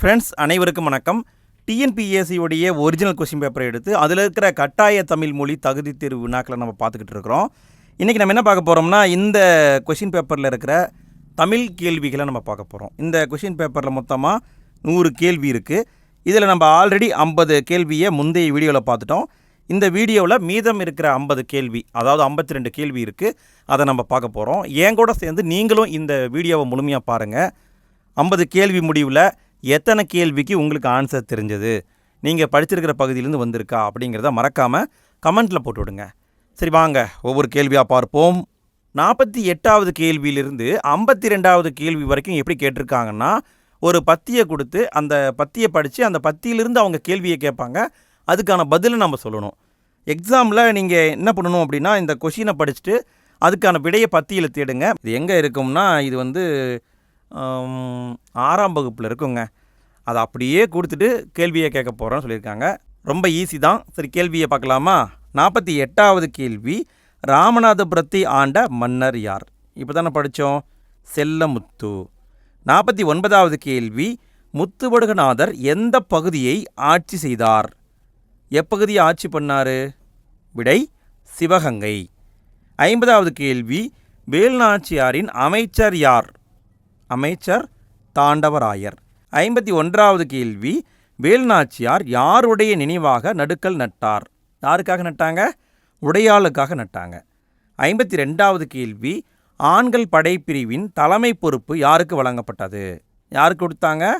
Friends அனைவருக்கும் வணக்கம். டிஎன்பிஎஸ்சியுடைய original question பேப்பரை எடுத்து அதில் இருக்கிற கட்டாய தமிழ் மொழி தகுதி தேர்வு வினாக்களை நம்ம பார்த்துக்கிட்டு இருக்கிறோம். இன்றைக்கி நம்ம என்ன பார்க்க போகிறோம்னா இந்த கொஷின் பேப்பரில் இருக்கிற தமிழ் கேள்விகளை நம்ம பார்க்க போகிறோம் இந்த கொஷின் பேப்பரில் மொத்தமாக நூறு கேள்வி இருக்குது இதில் நம்ம ஆல்ரெடி ஐம்பது கேள்வியை முந்தைய வீடியோவில் பார்த்துட்டோம். இந்த வீடியோவில் மீதம் இருக்கிற ஐம்பது கேள்வி அதாவது ஐம்பத்தி ரெண்டு கேள்வி இருக்குது அதை நம்ம பார்க்க போகிறோம் என் கூட சேர்ந்து நீங்களும் இந்த வீடியோவை முழுமையாக பாருங்கள் ஐம்பது கேள்வி முடிவில் எத்தனை கேள்விக்கு உங்களுக்கு ஆன்சர் தெரிஞ்சது? நீங்கள் படிச்சிருக்கிற பகுதியிலேருந்து வந்திருக்கா அப்படிங்கிறத மறக்காமல் கமெண்ட்டில் போட்டு விடுங்க. சரி வாங்க. ஒவ்வொரு கேள்வியாக பார்ப்போம். நாற்பத்தி எட்டாவது கேள்வியிலிருந்து ஐம்பத்தி ரெண்டாவது கேள்வி வரைக்கும் எப்படி கேட்டிருக்காங்கன்னா ஒரு பத்தியை கொடுத்து அந்த பத்தியை படித்து அந்த பத்தியிலிருந்து அவங்க கேள்வியை கேட்பாங்க. அதுக்கான பதிலை நம்ம சொல்லணும். எக்ஸாமில் நீங்கள் என்ன பண்ணணும் அப்படின்னா இந்த கொஷினை படிச்சுட்டு அதுக்கான விடையை பத்தியில் தேடுங்க. இது எங்கே இருக்கும்னா இது வந்து ஆறாம் வகுப்பில் இருக்குங்க. அதை அப்படியே கொடுத்துட்டு கேள்வியை கேட்க போகிறோன்னு சொல்லியிருக்காங்க. ரொம்ப ஈஸி தான். சரி கேள்வியை பார்க்கலாமா? நாற்பத்தி எட்டாவது கேள்வி. ராமநாதபுரத்தை ஆண்ட மன்னர் யார்? இப்போ தானே படித்தோம் செல்லமுத்து. நாற்பத்தி ஒன்பதாவது கேள்வி. முத்துவடுகநாதர் எந்த பகுதியை ஆட்சி செய்தார்? எப்பகுதியை ஆட்சி பண்ணாரு? விடை சிவகங்கை. ஐம்பதாவது கேள்வி. வேல்நாச்சியாரின் அமைச்சர் யார்? அமைச்சர் தாண்டவராயர். ஐம்பத்தி ஒன்றாவது கேள்வி வேல்நாச்சியார் யாருடைய நினைவாக நடுக்கல் நட்டார்? யாருக்காக நட்டாங்க? உடையாளுக்காக நட்டாங்க. ஐம்பத்தி ரெண்டாவது கேள்வி ஆண்கள் படைப்பிரிவின் தலைமை பொறுப்பு யாருக்கு வழங்கப்பட்டது? யாருக்கு கொடுத்தாங்க?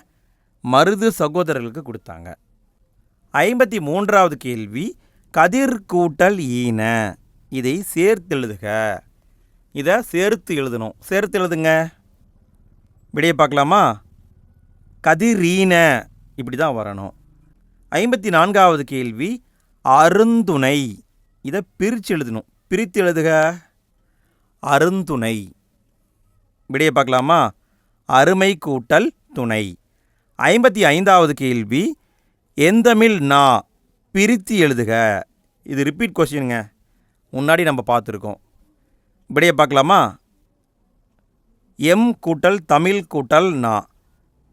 மருது சகோதரர்களுக்கு கொடுத்தாங்க. ஐம்பத்தி மூன்றாவது கேள்வி கதிர் கூட்டல் ஈன. இதை சேர்த்து எழுதுக. இதை சேர்த்து எழுதணும். சேர்த்து எழுதுங்க. விடையை பார்க்கலாமா? கதிரீன. இப்படி தான் வரணும். ஐம்பத்தி நான்காவது கேள்வி அருந்துணை. இதை பிரித்து எழுதணும். பிரித்து எழுதுக. அருந்துணை. விடையை பார்க்கலாமா? அருமை கூட்டல் துணை. ஐம்பத்தி ஐந்தாவது கேள்வி எந்தமிழ் நா? பிரித்து எழுதுக. இது ரிப்பீட் கொஸ்டினுங்க முன்னாடி நம்ம பார்த்துருக்கோம். இப்படியே பார்க்கலாமா? எம் கூட்டல் தமிழ் கூட்டல் நா.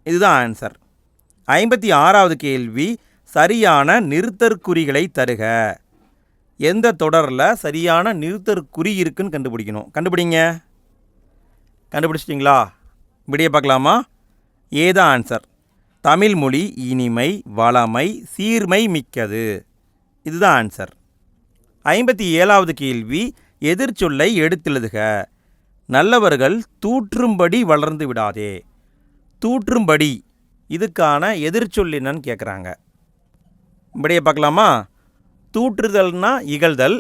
இதுதான் ஆன்சர் ஐம்பத்தி ஆறாவது கேள்வி சரியான நிறுத்தற்குறிகளை தருக. எந்த தொடரில் சரியான நிறுத்தற்குறி இருக்குன்னு கண்டுபிடிக்கணும். கண்டுபிடிங்க. கண்டுபிடிச்சிட்டிங்களா? விடிய பார்க்கலாமா? ஏதான் ஆன்சர் தமிழ் மொழி இனிமை வளமை சீர்மை மிக்கது. இதுதான் ஆன்சர் ஐம்பத்தி ஏழாவது கேள்வி எதிர்ச்சொல்லை எடுத்தெழுதுக. நல்லவர்கள் தூற்றும்படி வளர்ந்து விடாதே. தூற்றும்படி. இதுக்கான எதிர்ச்சொல் என்னன்னு கேட்குறாங்க இப்படியே பார்க்கலாமா? தூற்றுதல்னா இகழ்தல்.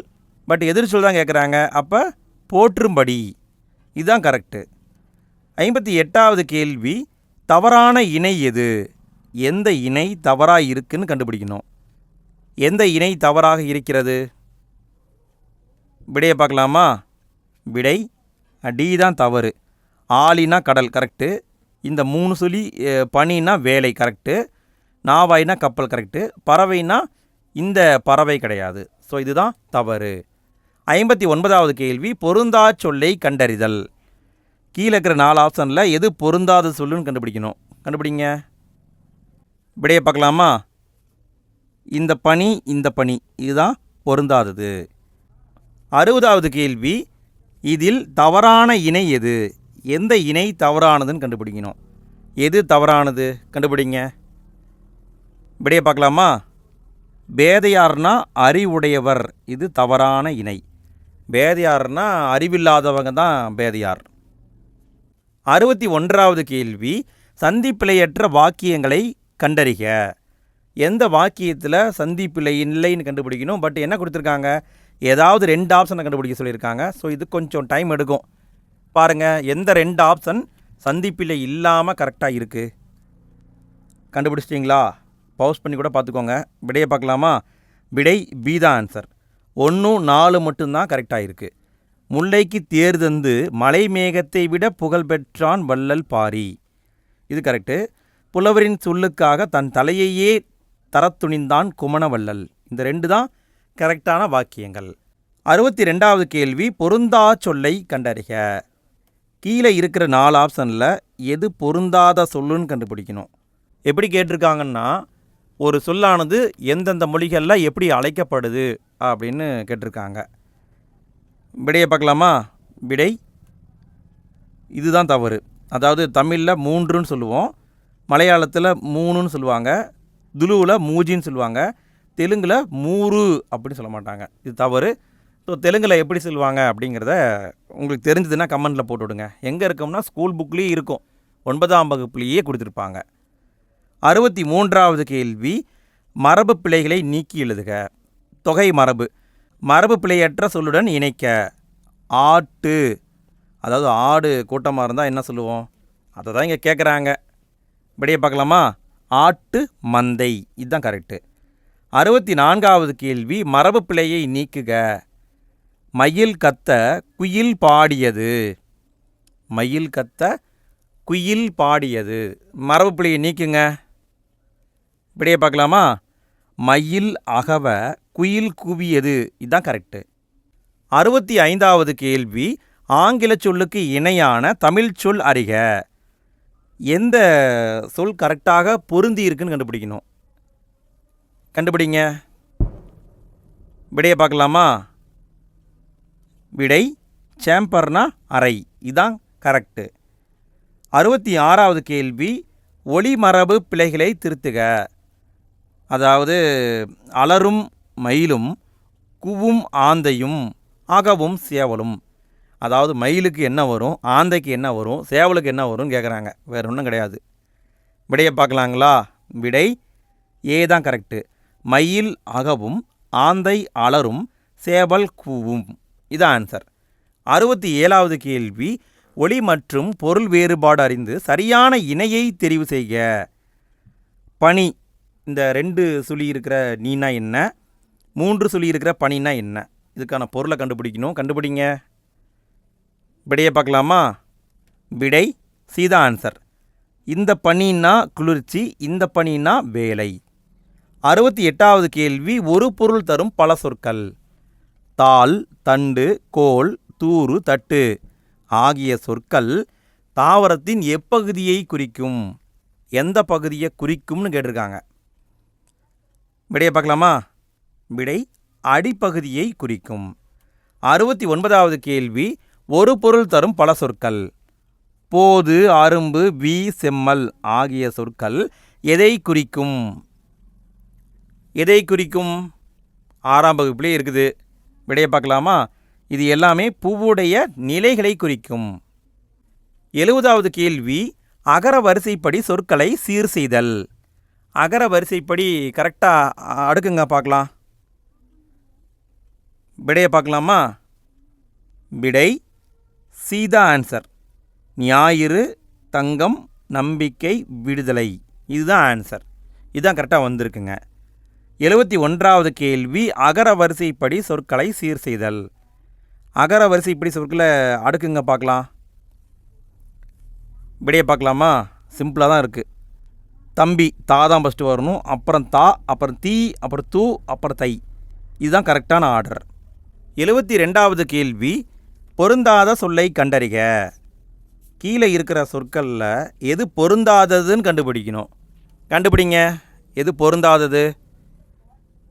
பட் எதிர்ச்சொல் தான் கேட்குறாங்க அப்போ போற்றும்படி. இதுதான் கரெக்டு ஐம்பத்தி எட்டாவது கேள்வி தவறான இணை எது? எந்த இணை தவறாக இருக்குன்னு கண்டுபிடிக்கணும். எந்த இணை தவறாக இருக்கிறது? விடையை பார்க்கலாமா? விடை டி தான் தவறு. ஆலினா கடல் கரெக்டு இந்த மூணு சொல்லி அஹ், பனினா வேலை கரெக்டு நாவாய்னா கப்பல் கரெக்டு பறவைனா இந்த பறவை கிடையாது. ஸோ இதுதான் தவறு. ஐம்பத்தி ஒன்பதாவது கேள்வி பொருந்தா சொல்லை கண்டறிதல். கீழே இருக்கிற நாலு ஆப்ஷனில் எது பொருந்தாத சொல்லுன்னு கண்டுபிடிக்கணும். கண்டுபிடிங்க. விடையை பார்க்கலாமா? இந்த பனி இந்த பனி. இதுதான் பொருந்தாதது. அறுபதாவது கேள்வி இதில் தவறான இணை எது? எந்த இணை தவறானதுன்னு கண்டுபிடிக்கணும். எது தவறானது? கண்டுபிடிங்க. இப்படியே பார்க்கலாமா? பேதையார்னா அறிவுடையவர். இது தவறான இணை. பேதையார்னா அறிவில்லாதவங்க தான் பேதையார். அறுபத்தி ஒன்றாவது கேள்வி சந்திப்பிழையற்ற வாக்கியங்களை கண்டறிக. எந்த வாக்கியத்தில் சந்திப்பிழை இல்லைன்னு கண்டுபிடிக்கணும் பட் என்ன கொடுத்துருக்காங்க? ஏதாவது ரெண்டு ஆப்ஷனை கண்டுபிடிக்க சொல்லியிருக்காங்க. ஸோ இது கொஞ்சம் டைம் எடுக்கும். பாருங்கள் எந்த ரெண்டு ஆப்ஷன் சந்திப்பில் இல்லாமல் கரெக்டாக இருக்குது கண்டுபிடிச்சிட்டிங்களா? பவுஸ் பண்ணி கூட பார்த்துக்கோங்க. விடையை பார்க்கலாமா? விடை பி தான் ஆன்சர் ஒன்றும் நாலு மட்டும்தான் கரெக்டாக இருக்குது முல்லைக்கு தேர் தந்து மலை மேகத்தை விட புகழ் பெற்றான் வள்ளல் பாரி. இது கரெக்டு புலவரின் சொல்லுக்காக தன் தலையையே தரத்துணிந்தான் குமணவள்ளல் இந்த ரெண்டு தான் கரெக்டான வாக்கியங்கள். அறுபத்தி ரெண்டாவது கேள்வி பொருந்தா சொல்லை கண்டறிக. கீழே இருக்கிற நாலு ஆப்ஷனில் எது பொருந்தாத சொல்லுன்னு கண்டுபிடிக்கணும். எப்படி கேட்டிருக்காங்கன்னா ஒரு சொல்லானது எந்தெந்த மொழிகளில் எப்படி அழைக்கப்படுது அப்படின்னு கேட்டிருக்காங்க. விடையை பார்க்கலாமா? விடை? இதுதான் தவறு. அதாவது தமிழில் மூன்றுன்னு சொல்லுவோம் மலையாளத்தில் மூணுன்னு சொல்லுவாங்க துலுவில் மூஜின்னு சொல்லுவாங்க தெலுங்கில் மூறு அப்படின்னு சொல்ல மாட்டாங்க. இது தவறு. ஸோ தெலுங்கில் எப்படி சொல்லுவாங்க அப்படிங்கிறத உங்களுக்கு தெரிஞ்சதுன்னா கமெண்டில் போட்டு விடுங்க எங்கே இருக்கோம்னா ஸ்கூல் புக்லேயே இருக்கும். ஒன்பதாம் வகுப்புலேயே கொடுத்துருப்பாங்க. அறுபத்தி மூன்றாவது கேள்வி மரபு பிழைகளை நீக்கி எழுதுக. தொகை மரபு. மரபு பிழையற்ற சொல்லுடன் இணைக்க. ஆட்டு. அதாவது ஆடு கூட்டமாக இருந்தால் என்ன சொல்லுவோம்? அதை தான் இங்கே கேட்குறாங்க இப்படியே பார்க்கலாமா? ஆட்டு மந்தை. இதுதான் கரெக்டு அறுபத்தி நான்காவது கேள்வி மரபு பிழையை நீக்குக. மயில் கத்த குயில் பாடியது. மயில் கத்த குயில் பாடியது. மரபு பிழையை நீக்குங்க. இப்படியே பார்க்கலாமா? மயில் அகவ குயில் குவியது. இதுதான் கரெக்டு அறுபத்தி ஐந்தாவது கேள்வி ஆங்கில சொல்லுக்கு இணையான தமிழ் சொல் அறிக. எந்த சொல் கரெக்டாக பொருந்தி இருக்குன்னு கண்டுபிடிக்கணும். கண்டுபிடிங்க. விடையை பார்க்கலாமா? விடை சேம்பர்னா அறை. இதான் கரெக்டு அறுபத்தி ஆறாவது கேள்வி ஒளிமரபு பிழைகளை திருத்துக. அதாவது அலரும் மயிலும் குவும் ஆந்தையும் அகவும் சேவலும். அதாவது மயிலுக்கு என்ன வரும் ஆந்தைக்கு என்ன வரும் சேவலுக்கு என்ன வரும்னு கேட்குறாங்க வேறு ஒன்றும் கிடையாது. விடையை பார்க்கலாங்களா? விடை ஏ தான் கரெக்டு மயில் அகவும் ஆந்தை அலரும் சேவல் கூவும். இது ஆன்சர் அறுபத்தி ஏழாவது கேள்வி ஒளி மற்றும் பொருள் வேறுபாடு அறிந்து சரியான இணையை தெரிவு செய்க. பனி. இந்த ரெண்டு சுழி இருக்கிற நீனா என்ன? மூன்று சுழி இருக்கிற பனினா என்ன? இதுக்கான பொருளை கண்டுபிடிக்கணும். கண்டுபிடிங்க. விடையை பார்க்கலாமா? விடை சீதா ஆன்சர் இந்த பனின்னா குளிர்ச்சி இந்த பனின்னா வேலை. அறுபத்தி எட்டாவது கேள்வி ஒரு பொருள் தரும் பல சொற்கள். தாள் தண்டு கோல் தூறு தட்டு ஆகிய சொற்கள் தாவரத்தின் எப்பகுதியை குறிக்கும். எந்த பகுதியை குறிக்கும்னு கேட்டிருக்காங்க. விடையை பார்க்கலாமா? விடை அடிப்பகுதியை குறிக்கும். அறுபத்தி ஒன்பதாவது கேள்வி ஒரு பொருள் தரும் பல சொற்கள். போது அரும்பு வி செம்மல் ஆகிய சொற்கள் எதை குறிக்கும்? எதை குறிக்கும் ஆறாம் வகுப்பிலே இருக்குது. விடையை பார்க்கலாமா? இது எல்லாமே பூவுடைய நிலைகளை குறிக்கும். எழுபதாவது கேள்வி அகர வரிசைப்படி சொற்களை சீர் செய்தல். அகர வரிசைப்படி கரெக்டாக அடுக்குங்க பார்க்கலாம். விடையை பார்க்கலாமா? விடை சீதா ஆன்சர். ஞாயிறு தங்கம் நம்பிக்கை விடுதலை. இதுதான் ஆன்சர். இதுதான் கரெக்டாக வந்திருக்குங்க. எழுபத்தி ஒன்றாவது கேள்வி அகர வரிசைப்படி சொற்களை சீர் செய்தல். அகர வரிசைப்படி சொற்களை அடுக்குங்க பார்க்கலாம். விடையை பார்க்கலாமா? சிம்பிளாக தான் இருக்குது தம்பி தா தான் ஃபஸ்ட்டு வரணும். அப்புறம் தா அப்புறம் தீ அப்புறம் தூ அப்புறம் தை. இதுதான் கரெக்டான ஆர்டர் எழுபத்தி ரெண்டாவது கேள்வி பொருந்தாத சொல்லை கண்டறிக. கீழே இருக்கிற சொற்களில் எது பொருந்தாததுன்னு கண்டுபிடிக்கணும். கண்டுபிடிங்க. எது பொருந்தாதது?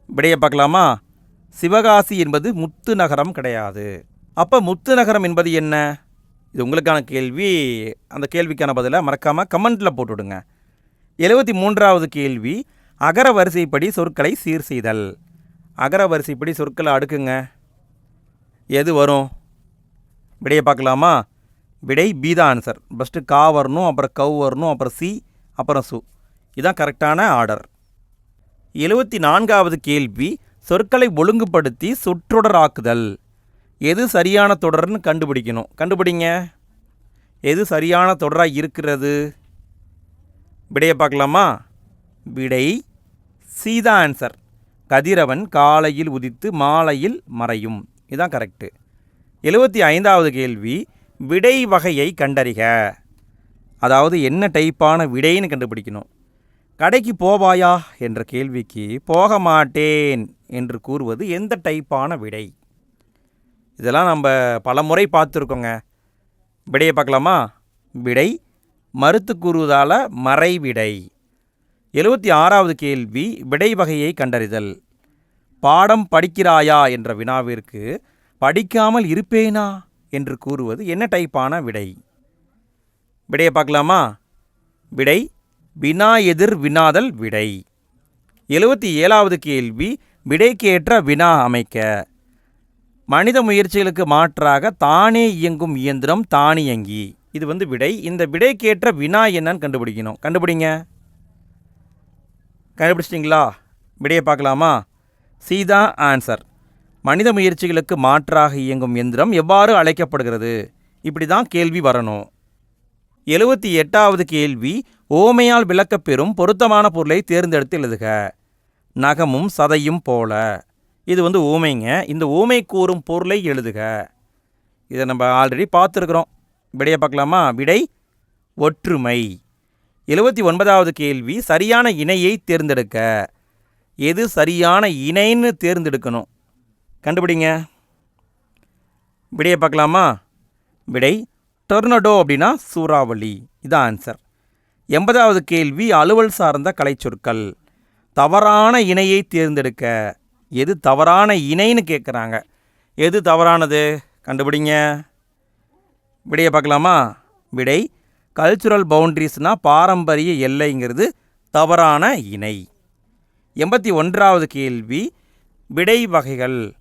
விடையை பார்க்கலாமா? சிவகாசி என்பது முத்து நகரம் கிடையாது. அப்போ முத்து நகரம் என்பது என்ன? இது உங்களுக்கான கேள்வி. அந்த கேள்விக்கான பதிலை மறக்காமல் கமெண்ட்டில் போட்டுவிடுங்க எழுபத்தி மூன்றாவது கேள்வி அகர வரிசைப்படி சொற்களை சீர் செய்தல். அகர வரிசைப்படி சொற்களை அடுக்குங்க. எது வரும்? விடையை பார்க்கலாமா? விடை பீதா ஆன்சர் ஃபஸ்ட்டு கா வரணும் அப்புறம் கவ் வரணும் அப்புறம் சி அப்புறம் சு. இதுதான் கரெக்டான ஆர்டர் எழுபத்தி நான்காவது கேள்வி சொற்களை ஒழுங்குபடுத்தி சொற்றொடராக்குதல். எது சரியான தொடர்னு கண்டுபிடிக்கணும். கண்டுபிடிங்க. எது சரியான தொடராக இருக்கிறது? விடையை பார்க்கலாமா? விடை சீதா ஆன்சர் கதிரவன் காலையில் உதித்து மாலையில் மறையும். இதுதான் கரெக்டு எழுபத்தி ஐந்தாவது கேள்வி விடை வகையை கண்டறிக. அதாவது என்ன டைப்பான விடைன்னு கண்டுபிடிக்கணும். கடைக்கு போவாயா? என்ற கேள்விக்கு போக மாட்டேன் என்று கூறுவது எந்த டைப்பான விடை? இதெல்லாம் நம்ம பல முறை பார்த்துருக்கோங்க. விடையை பார்க்கலாமா? விடை மறுத்து கூறுவதால் மறைவிடை. எழுபத்தி ஆறாவது கேள்வி விடை வகையை கண்டறிதல். பாடம் படிக்கிறாயா என்ற வினாவிற்கு படிக்காமல் இருப்பேனா? என்று கூறுவது என்ன டைப்பான விடை? விடையை பார்க்கலாமா? விடை வினா எதிர் வினாதல் விடை. எழுபத்தி ஏழாவது கேள்வி விடைக்கேற்ற வினா அமைக்க. மனித முயற்சிகளுக்கு மாற்றாக தானே இயங்கும் இயந்திரம் தானியங்கி இது வந்து விடை. இந்த விடைக்கேற்ற வினா என்னன்னு கண்டுபிடிக்கணும். கண்டுபிடிங்க. கண்டுபிடிச்சிட்டிங்களா? விடையை பார்க்கலாமா? சீதா ஆன்சர். மனித முயற்சிகளுக்கு மாற்றாக இயங்கும் எந்திரம் எவ்வாறு அழைக்கப்படுகிறது? இப்படி தான் கேள்வி வரணும். எழுபத்தி எட்டாவது கேள்வி ஓமையால் விளக்கப்பெறும் பொருத்தமான பொருளை தேர்ந்தெடுத்து எழுதுக. நகமும் சதையும் போல. இது வந்து ஊமைங்க இந்த ஊமை கூறும் பொருளை எழுதுக. இதை நம்ம ஆல்ரெடி பார்த்துருக்குறோம். விடையை பார்க்கலாமா? விடை ஒற்றுமை. எழுபத்தி ஒன்பதாவது கேள்வி சரியான இணையை தேர்ந்தெடுக்க. எது சரியான இணைன்னு தேர்ந்தெடுக்கணும்? கண்டுபிடிங்க. விடையை பார்க்கலாமா? விடை டொர்னடோ அப்படின்னா சூறாவளி. இதான் ஆன்சர் எண்பதாவது கேள்வி அலுவல் சார்ந்த கலைச்சொற்கள் தவறான இணையை தேர்ந்தெடுக்க எது தவறான இணைன்னு கேட்குறாங்க எது தவறானது? கண்டுபிடிங்க. விடையை பார்க்கலாமா? விடை கல்ச்சுரல் பவுண்ட்ரிஸ்னால் பாரம்பரிய எல்லைங்கிறது தவறான இணை. எண்பத்தி ஒன்றாவது கேள்வி விடை வகைகள்.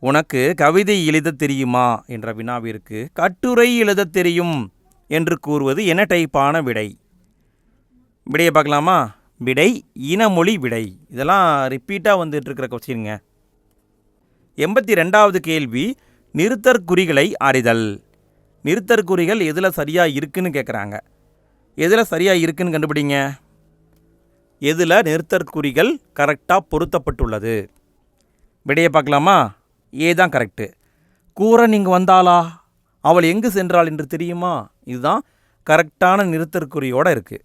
உனக்கு கவிதை எழுதத் தெரியுமா? என்ற வினாவிற்கு கட்டுரை எழுதத் தெரியும் என்று கூறுவது என்ன டைப்பான விடை? விடையை பார்க்கலாமா? விடை இனமொழி விடை. இதெல்லாம் ரிப்பீட்டாக வந்துட்டுருக்கிற கொஸ்டினுங்க கொஸ்டின்ங்க எண்பத்தி ரெண்டாவது கேள்வி நிறுத்தற்குறிகளை அறிதல். நிறுத்தற்குறிகள் எதில் சரியாக இருக்குன்னு கேட்குறாங்க எதில் சரியாக இருக்குன்னு கண்டுபிடிங்க? எதில் நிறுத்தற்குறிகள் கரெக்டாக பொருத்தப்பட்டுள்ளது? விடையை பார்க்கலாமா? ஏ தான் கரெக்டு கூற நீங்கள் வந்தாளா? அவள் எங்கு சென்றாள் என்று தெரியுமா? இதுதான் கரெக்டான நிறுத்தற்குறியோடு இருக்குது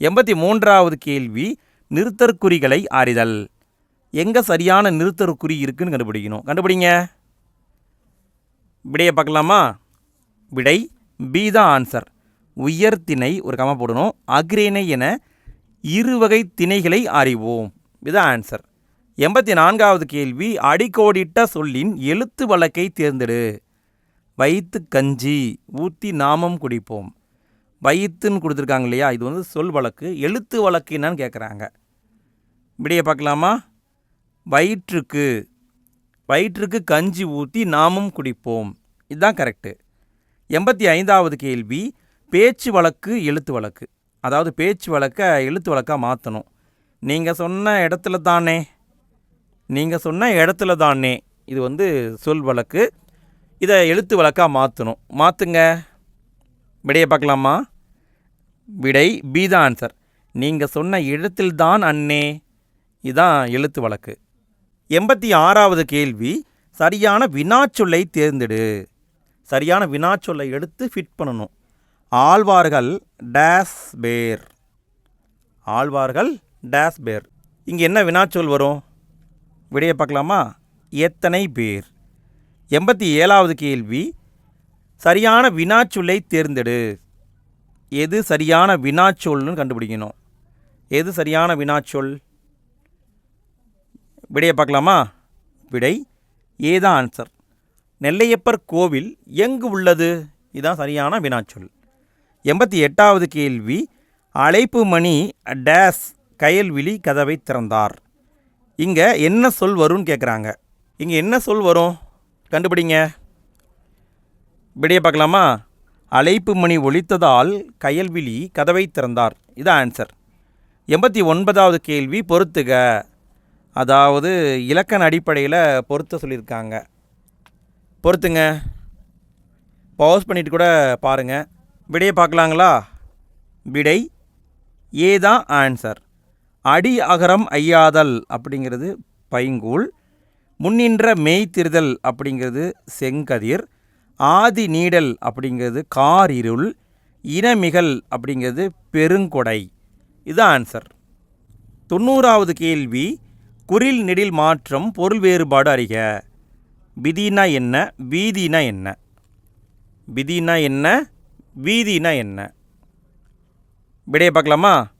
எண்பத்தி மூன்றாவது கேள்வி நிறுத்தற்குறிகளை அறிதல் எங்கே சரியான நிறுத்தற்குறி இருக்குதுன்னு கண்டுபிடிக்கணும். கண்டுபிடிங்க. விடையை பார்க்கலாமா? விடை பி தான் ஆன்சர் உயர்த்திணை ஒரு கம போடணும். அக்ரேனை என இருவகை திணைகளை அறிவோம் இதுதான் ஆன்சர் எண்பத்தி நான்காவது கேள்வி அடிக்கோடிட்ட சொல்லின் எழுத்து வழக்கை தேர்ந்தெடு. வைத்து கஞ்சி ஊற்றி நாமம் குடிப்போம். வயிற்றுன்னு கொடுத்துருக்காங்க இல்லையா? இது வந்து சொல் வழக்கு. எழுத்து வழக்கு என்னன்னு கேட்குறாங்க விடையை பார்க்கலாமா? வயிற்றுக்கு வயிற்றுக்கு கஞ்சி ஊற்றி நாமும் குடிப்போம். இதுதான் கரெக்டு எண்பத்தி ஐந்தாவது கேள்வி பேச்சு வழக்கு எழுத்து வழக்கு. அதாவது பேச்சு வழக்கை எழுத்து வழக்காக மாற்றணும் நீங்கள் சொன்ன இடத்துல தானே. நீங்கள் சொன்ன இடத்துல தானே. இது வந்து சொல் வழக்கு. இதை எழுத்து வழக்காக மாற்றணும் மாற்றுங்க விடையை பார்க்கலாமா? விடை பி தான் ஆன்சர் நீங்கள் சொன்ன இடத்தில்தான் அண்ணே. இதான் எழுத்து வழக்கு. எண்பத்தி ஆறாவது கேள்வி சரியான வினாச்சொல்லை தேர்ந்தெடு. சரியான வினாச்சொல்லை எடுத்து ஃபிட் பண்ணணும். ஆழ்வார்கள் டேஸ் பேர் ஆழ்வார்கள் டேஸ் பேர் இங்கே என்ன வினாச்சொல் வரும்? விடையை பார்க்கலாமா? எத்தனை பேர்? எண்பத்தி ஏழாவது கேள்வி சரியான வினாச்சொல்லை தேர்ந்தெடு. எது சரியான வினாச்சொல்னு கண்டுபிடிக்கணும். எது சரியான வினாச்சொல்? விடையை பார்க்கலாமா? விடை ஏதான் ஆன்சர் நெல்லையப்பர் கோவில் எங்கு உள்ளது? இதுதான் சரியான வினாச்சொல். எண்பத்தி எட்டாவது கேள்வி அழைப்பு மணி டேஸ் கயல்விழி கதவை திறந்தார். இங்கே என்ன சொல் வரும்னு கேட்குறாங்க இங்கே என்ன சொல் வரும்? கண்டுபிடிங்க. விடையை பார்க்கலாமா? அழைப்பு மணி ஒலித்ததால் கயல்விழி கதவை திறந்தார். இது ஆன்சர் எண்பத்தி ஒன்பதாவது கேள்வி பொறுத்துக. அதாவது இலக்கண அடிப்படையில் பொருத்த சொல்லியிருக்காங்க. பொறுத்துங்க. பாஸ் பண்ணிட்டு கூட பாருங்கள் விடையை பார்க்கலாங்களா? விடை ஏ தான் ஆன்சர் அடி அகரம் ஐயாதல் அப்படிங்கிறது பைங்கூழ் முன்னின்ற மெய்த்திருதல் அப்படிங்கிறது செங்கதிர். ஆதி நீடல் அப்படிங்கிறது கார் இருள் இனமிகல் அப்படிங்கிறது பெருங்கொடை. இது ஆன்சர் தொண்ணூறாவது கேள்வி குறில் நெடில் மாற்றம் பொருள் வேறுபாடு அறிக. விதினா என்ன வீதினா என்ன? விதினா என்ன வீதினா என்ன? விடையை பார்க்கலாமா?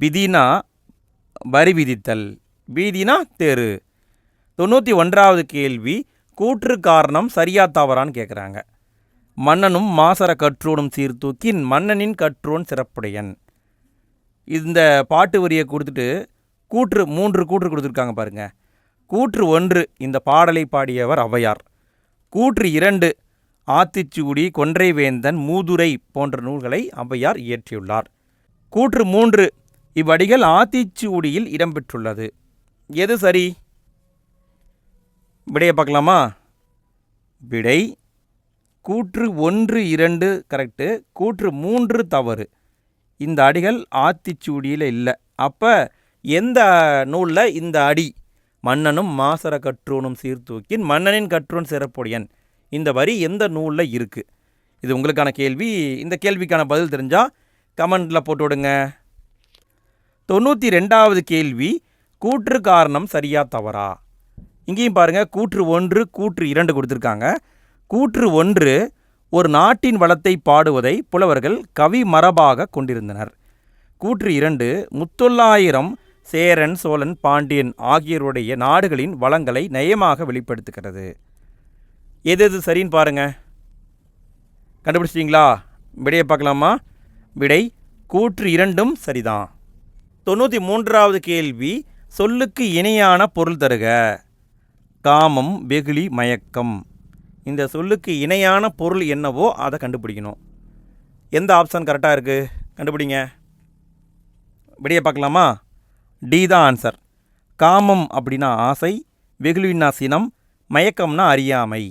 விதினா வரி விதித்தல் வீதினா தெரு. தொண்ணூற்றி ஒன்றாவது கேள்வி கூற்று காரணம் சரியா தவறான்னு கேட்குறாங்க மன்னனும் மாசர கற்றோனும் சீர்தூக்கின் மன்னனின் கற்றோன் சிறப்புடையன். இந்த பாட்டு வரியை கொடுத்துட்டு கூற்று மூன்று கூற்று கொடுத்துருக்காங்க பாருங்க. கூற்று ஒன்று இந்த பாடலை பாடியவர் ஔவையார். கூற்று இரண்டு ஆத்திச்சூடி கொன்றைவேந்தன் மூதுரை போன்ற நூல்களை ஔவையார் இயற்றியுள்ளார். கூற்று மூன்று இவ்வடிகள் ஆத்திச்சூடியில் இடம்பெற்றுள்ளது. எது சரி? விடையை பார்க்கலாமா? விடை கூற்று ஒன்று இரண்டு கரெக்டு கூற்று மூன்று தவறு. இந்த அடிகள் ஆத்திச்சூடியில் இல்லை. அப்போ எந்த நூலில் இந்த அடி? மன்னனும் மாசர கற்றோனும் சீர்தூக்கின் மன்னனின் கற்றோன் சிறப்புடையன். இந்த வரி எந்த நூலில் இருக்குது இது உங்களுக்கான கேள்வி. இந்த கேள்விக்கான பதில் தெரிஞ்சால் கமெண்டில் போட்டு விடுங்க தொண்ணூற்றி ரெண்டாவது கேள்வி கூற்று காரணம் சரியா தவறா? இங்கேயும் பாருங்கள் கூற்று ஒன்று கூற்று இரண்டு கொடுத்துருக்காங்க. கூற்று ஒன்று ஒரு நாட்டின் வளத்தை பாடுவதை புலவர்கள் கவி மரபாக கொண்டிருந்தனர். கூற்று இரண்டு முத்தொள்ளாயிரம் சேரன் சோழன் பாண்டியன் ஆகியோருடைய நாடுகளின் வளங்களை நயமாக வெளிப்படுத்துகிறது. எது எது சரின்னு பாருங்க. கண்டுபிடிச்சிட்டிங்களா? விடையை பார்க்கலாமா? விடை கூற்று இரண்டும் சரிதான். தொண்ணூற்றி மூன்றாவது கேள்வி சொல்லுக்கு இணையான பொருள் தருக. காமம் வெகுளி மயக்கம். இந்த சொல்லுக்கு இணையான பொருள் என்னவோ அதை கண்டுபிடிக்கணும். எந்த ஆப்ஷன் கரெக்டாக இருக்குது கண்டுபிடிங்க. விடையை பார்க்கலாமா? டி தான் ஆன்சர் காமம் அப்படின்னா ஆசை வெகுளின்னா சினம் மயக்கம்னா அறியாமை.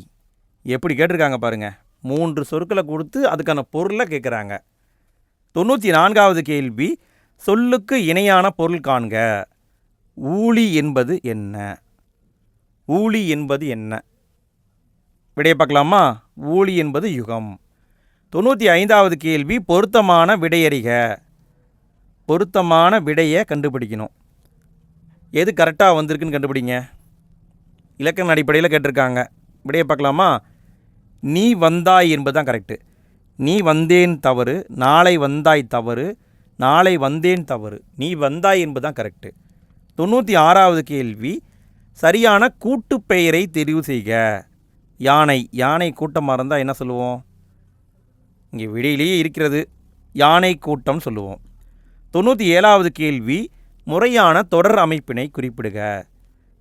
எப்படி கேட்டிருக்காங்க பாருங்கள் மூன்று சொற்களை கொடுத்து அதுக்கான பொருளை கேட்குறாங்க. தொண்ணூற்றி நான்காவது கேள்வி சொல்லுக்கு இணையான பொருள் காண்க. ஊழி என்பது என்ன? ஊழி என்பது என்ன? விடையை பார்க்கலாமா? ஊழி என்பது யுகம். தொண்ணூற்றி ஐந்தாவது கேள்வி பொருத்தமான விடையறிக. பொருத்தமான விடையை கண்டுபிடிக்கணும். எது கரெக்டாக வந்திருக்குன்னு கண்டுபிடிங்க. இலக்கண அடிப்படையில் கேட்டிருக்காங்க. விடையை பார்க்கலாமா? நீ வந்தாய் என்பது தான் கரெக்டு நீ வந்தேன் தவறு நாளை வந்தாய் தவறு நாளை வந்தேன் தவறு. நீ வந்தாய் என்பது தான் கரெக்டு தொண்ணூற்றி ஆறாவது கேள்வி சரியான கூட்டுப் பெயரை தெரிவு செய்க. யானை யானை கூட்டமாக இருந்தால் என்ன சொல்லுவோம்? இங்கே விடையிலேயே இருக்கிறது யானை கூட்டம் சொல்லுவோம். தொண்ணூற்றி ஏழாவது கேள்வி முறையான தொடர் அமைப்பினை குறிப்பிடுக.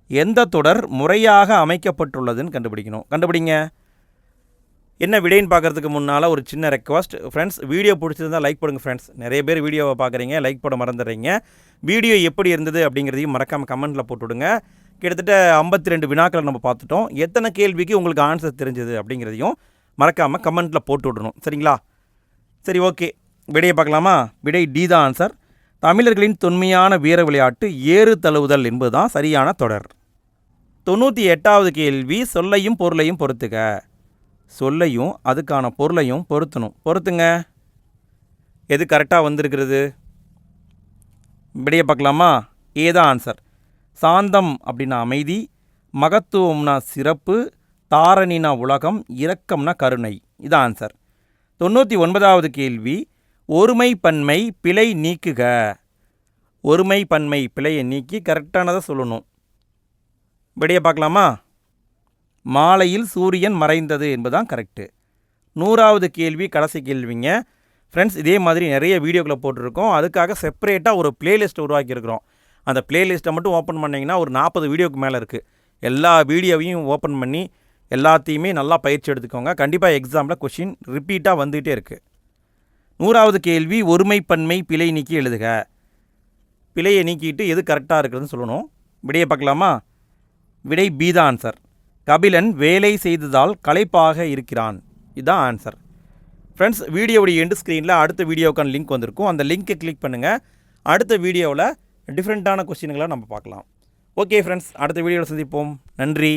எந்த தொடர் முறையாக அமைக்கப்பட்டுள்ளதுன்னு கண்டுபிடிக்கணும். கண்டுபிடிங்க. என்ன விடைன்னு பார்க்கறதுக்கு முன்னால் ஒரு சின்ன ரெக்வஸ்ட் ஃப்ரெண்ட்ஸ் வீடியோ பிடிச்சிருந்தா லைக் பண்ணுங்கள் ஃப்ரெண்ட்ஸ் நிறைய பேர் வீடியோவை பார்க்குறீங்க லைக் போட மறந்துடுறீங்க. வீடியோ எப்படி இருந்தது அப்படிங்கிறதையும் மறக்காமல் கமெண்ட்டில் போட்டுவிடுங்க. கிட்டத்தட்ட ஐம்பத்தி ரெண்டு வினாக்களை நம்ம பார்த்துட்டோம். எத்தனை கேள்விக்கு உங்களுக்கு ஆன்சர் தெரிஞ்சது அப்படிங்கிறதையும் மறக்காமல் கமெண்ட்டில் போட்டு விடணும். சரிங்களா? சரி ஓகே விடையை பார்க்கலாமா? விடை டி தான் ஆன்சர் தமிழர்களின் தொன்மையான வீர விளையாட்டு ஏறு தழுவுதல் என்பது தான் சரியான தொடர். தொண்ணூற்றி எட்டாவது கேள்வி சொல்லையும் பொருளையும் பொறுத்துக சொல்லையும் அதுக்கான பொருளையும் பொருத்தணும். பொறுத்துங்க எது கரெக்டாக வந்திருக்கிறது? விடையை பார்க்கலாமா? ஏதான் ஆன்சர் சாந்தம் அப்படின்னா அமைதி மகத்துவம்னா சிறப்பு தாரணினா உலகம் இரக்கம்னா கருணை. இது ஆன்சர் தொண்ணூற்றி ஒன்பதாவது கேள்வி ஒருமை பன்மை பிழை நீக்குக. ஒருமை பன்மை பிழையை நீக்கி கரெக்டானதை சொல்லணும். விடைய பார்க்கலாமா? மாலையில் சூரியன் மறைந்தது என்பதுதான் கரெக்டு நூறாவது கேள்வி கடைசி கேள்விங்க. ஃப்ரெண்ட்ஸ் இதே மாதிரி நிறைய வீடியோக்களை போட்டிருக்கோம். அதுக்காக செப்பரேட்டாக ஒரு பிளேலிஸ்ட் உருவாக்கியிருக்கிறோம். அந்த பிளேலிஸ்ட்டை மட்டும் ஓப்பன் பண்ணிங்கன்னா ஒரு நாற்பது வீடியோக்கு மேலே இருக்குது எல்லா வீடியோவையும் ஓப்பன் பண்ணி எல்லாத்தையுமே நல்லா பயிற்சி எடுத்துக்கோங்க. கண்டிப்பாக எக்ஸாமில் கொஷின் ரிப்பீட்டாக வந்துகிட்டே இருக்குது நூறாவது கேள்வி ஒருமைப்பன்மை பிழை நீக்கி எழுதுக. பிழையை நீக்கிட்டு எது கரெக்டாக இருக்குதுன்னு சொல்லணும். விடையை பார்க்கலாமா? விடை பி தான் ஆன்சர் கபிலன் வேலை செய்ததால் களைப்பாக இருக்கிறான். இதுதான் ஆன்சர் ஃப்ரெண்ட்ஸ் வீடியோவுடைய எண்டு ஸ்க்ரீனில் அடுத்த வீடியோக்கான லிங்க் வந்திருக்கும். அந்த லிங்க்கை கிளிக் பண்ணுங்கள் அடுத்த வீடியோவில் டிஃப்ரெண்ட்டான கொஸ்டின்களை நம்ம பார்க்கலாம். ஓகே ஃப்ரெண்ட்ஸ் அடுத்த வீடியோவில் சந்திப்போம். நன்றி.